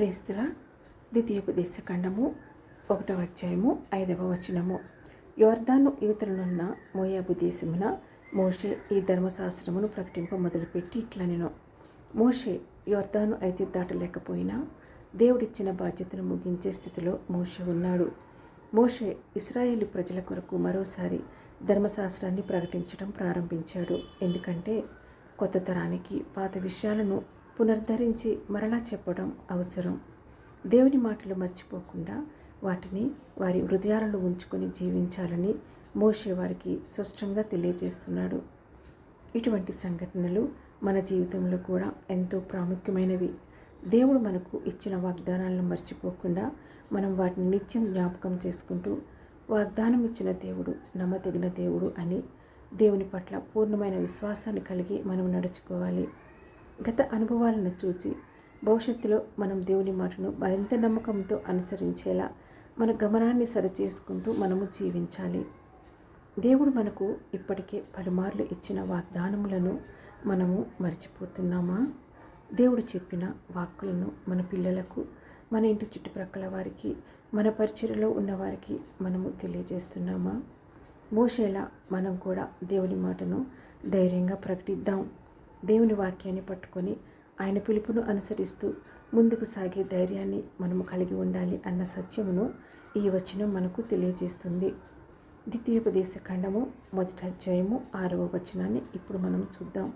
ప్రేస్తుల ద్వితీయోపదేశ ఖండము ఒకటవ అధ్యాయము ఐదవ వచనము. యోర్దాను యువతలనున్న మోయాబు దేశమున మోషే ఈ ధర్మశాస్త్రమును ప్రకటింప మొదలుపెట్టి ఇట్లా నేను మోషే యోర్దాను అయితే దాటలేకపోయినా దేవుడిచ్చిన బాధ్యతను ముగించే స్థితిలో మోషే ఉన్నాడు. మోషే ఇస్రాయేలు ప్రజల కొరకు మరోసారి ధర్మశాస్త్రాన్ని ప్రకటించడం ప్రారంభించాడు. ఎందుకంటే కొత్త తరానికి పాత విషయాలను పునరుద్ధరించి మరలా చెప్పడం అవసరం. దేవుని మాటలు మర్చిపోకుండా వాటిని వారి హృదయాలలో ఉంచుకొని జీవించాలని మోషే వారికి స్పష్టంగా తెలియజేస్తున్నాడు. ఇటువంటి సంఘటనలు మన జీవితంలో కూడా ఎంతో ప్రాముఖ్యమైనవి. దేవుడు మనకు ఇచ్చిన వాగ్దానాలను మర్చిపోకుండా మనం వాటిని నిత్యం జ్ఞాపకం చేసుకుంటూ వాగ్దానం ఇచ్చిన దేవుడు నమ్మదగిన దేవుడు అని దేవుని పట్ల పూర్ణమైన విశ్వాసాన్ని కలిగి మనం నడుచుకోవాలి. గత అనుభవాలను చూసి భవిష్యత్తులో మనం దేవుని మాటను మరింత నమ్మకంతో అనుసరించేలా మన గమనాన్ని సరిచేసుకుంటూ మనము జీవించాలి. దేవుడు మనకు ఇప్పటికే పలుమార్లు ఇచ్చిన వాగ్దానములను మనము మర్చిపోతున్నామా? దేవుడు చెప్పిన వాక్కులను మన పిల్లలకు మన ఇంటి చుట్టుప్రక్కల వారికి మన పరిచయలో ఉన్నవారికి మనము తెలియజేస్తున్నామా? మోసేలా మనం కూడా దేవుని మాటను ధైర్యంగా ప్రకటిద్దాం. దేవుని వాక్యాన్ని పట్టుకొని ఆయన పిలుపును అనుసరిస్తూ ముందుకు సాగే ధైర్యాన్ని మనము కలిగి ఉండాలి అన్న సత్యమును ఈ వచనం మనకు తెలియజేస్తుంది. ద్వితీయోపదేశ ఖండము మొదటి అధ్యాయము ఆరవ వచనాన్ని ఇప్పుడు మనం చూద్దాం.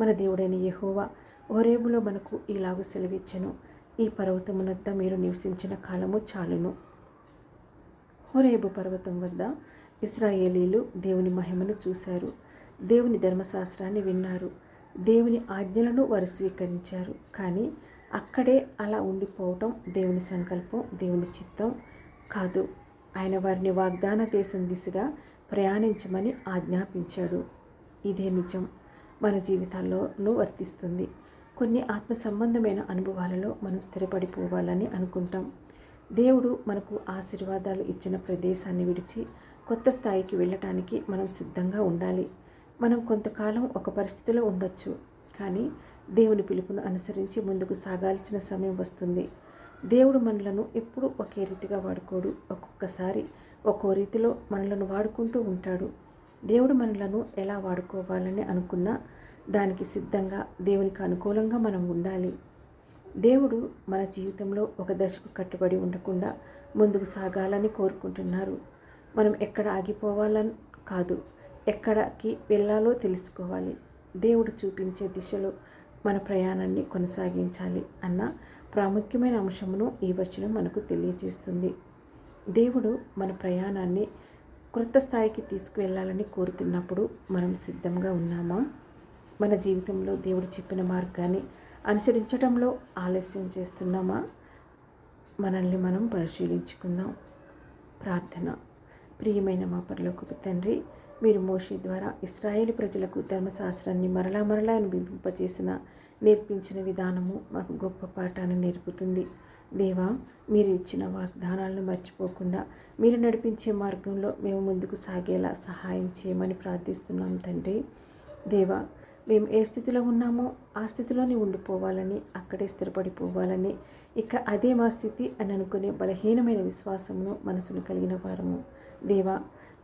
మన దేవుడైన యహోవా ఓరేబులో మనకు ఇలాగు సెలవిచ్చను. ఈ పర్వతమునద్ద మీరు నివసించిన కాలము చాలును. హోరేబు పర్వతం వద్ద ఇస్రాయేలీలు దేవుని మహిమను చూశారు. దేవుని ధర్మశాస్త్రాన్ని విన్నారు. దేవుని ఆజ్ఞలను వారు స్వీకరించారు. కానీ అక్కడే అలా ఉండిపోవటం దేవుని సంకల్పం దేవుని చిత్తం కాదు. ఆయన వారిని వాగ్దాన దేశం దిశగా ప్రయాణించమని ఆజ్ఞాపించాడు. ఇదే నిజం. మన జీవితాల్లోనూ వర్తిస్తుంది. కొన్ని ఆత్మ సంబంధమైన అనుభవాలలో మనం స్థిరపడిపోవాలని అనుకుంటాం. దేవుడు మనకు ఆశీర్వాదాలు ఇచ్చిన ప్రదేశాన్ని విడిచి కొత్త స్థాయికి వెళ్ళటానికి మనం సిద్ధంగా ఉండాలి. మనం కొంతకాలం ఒక పరిస్థితిలో ఉండొచ్చు కానీ దేవుని పిలుపును అనుసరించి ముందుకు సాగాల్సిన సమయం వస్తుంది. దేవుడు మనలను ఎప్పుడూ ఒకే రీతిగా వాడుకోడు. ఒక్కొక్కసారి ఒక్కో రీతిలో మనలను వాడుకుంటూ ఉంటాడు. దేవుడు మనలను ఎలా వాడుకోవాలని అనుకున్నా దానికి సిద్ధంగా దేవునికి అనుకూలంగా మనం ఉండాలి. దేవుడు మన జీవితంలో ఒక దశకు కట్టుబడి ఉండకుండా ముందుకు సాగాలని కోరుకుంటున్నారు. మనం ఎక్కడ ఆగిపోవాలని కాదు. ఎక్కడికి వెళ్ళాలో తెలుసుకోవాలి. దేవుడు చూపించే దిశలో మన ప్రయాణాన్ని కొనసాగించాలి అన్న ప్రాముఖ్యమైన అంశమును ఈ వచనం మనకు తెలియజేస్తుంది. దేవుడు మన ప్రయాణాన్ని క్రొత్త స్థాయికి తీసుకువెళ్ళాలని కోరుతున్నప్పుడు మనం సిద్ధంగా ఉన్నామా? మన జీవితంలో దేవుడు చెప్పిన మార్గాన్ని అనుసరించడంలో ఆలస్యం చేస్తున్నామా? మనల్ని మనం పరిశీలించుకుందాం. ప్రార్థన. ప్రియమైన మా పరలోకపు తండ్రి మీరు మోషి ద్వారా ఇస్రాయేల్ ప్రజలకు ధర్మశాస్త్రాన్ని మరలా మరలా అనుభవింపజేసిన నేర్పించిన విధానము మాకు గొప్ప పాఠాన్ని నేర్పుతుంది. దేవా మీరు ఇచ్చిన వాగ్దానాలను మర్చిపోకుండా మీరు నడిపించే మార్గంలో మేము ముందుకు సాగేలా సహాయం చేయమని ప్రార్థిస్తున్నాం తండ్రి. దేవా మేము ఏ స్థితిలో ఉన్నామో ఆ స్థితిలోనే ఉండిపోవాలని అక్కడే స్థిరపడిపోవాలని ఇక అదే మా స్థితి అని అనుకునే బలహీనమైన విశ్వాసమును మనసును కలిగిన వారము. దేవా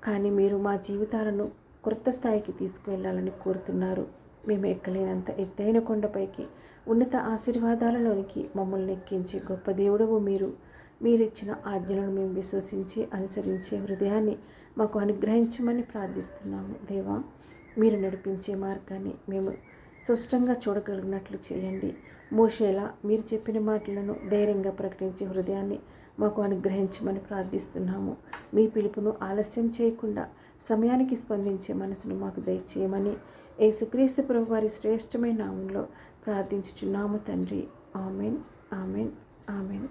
కానీ మీరు మా జీవితాలను క్రొత్త స్థాయికి తీసుకువెళ్ళాలని కోరుతున్నారు. మేము ఎక్కలేనంత ఎత్తైన కొండపైకి ఉన్నత ఆశీర్వాదాలలోనికి మమ్మల్ని ఎక్కించే గొప్ప దేవుడవు మీరు. మీరిచ్చిన ఆజ్ఞలను మేము విశ్వసించి అనుసరించే హృదయాన్ని మాకు అనుగ్రహించమని ప్రార్థిస్తున్నాము. దేవా మీరు నడిపించే మార్గాన్ని మేము స్పష్టంగా చూడగలిగినట్లు చేయండి. మోషేలా మీరు చెప్పిన మాటలను ధైర్యంగా ప్రకటించే హృదయాన్ని మాకు అనుగ్రహించమని ప్రార్థిస్తున్నాము. మీ పిలుపును ఆలస్యం చేయకుండా సమయానికి స్పందించే మనసును మాకు దయచేయమని యేసుక్రీస్తు ప్రభు వారి శ్రేష్టమైన నామంలో ప్రార్థించుచున్నాము తండ్రి. ఆమెన్. ఆమెన్. ఆమెన్.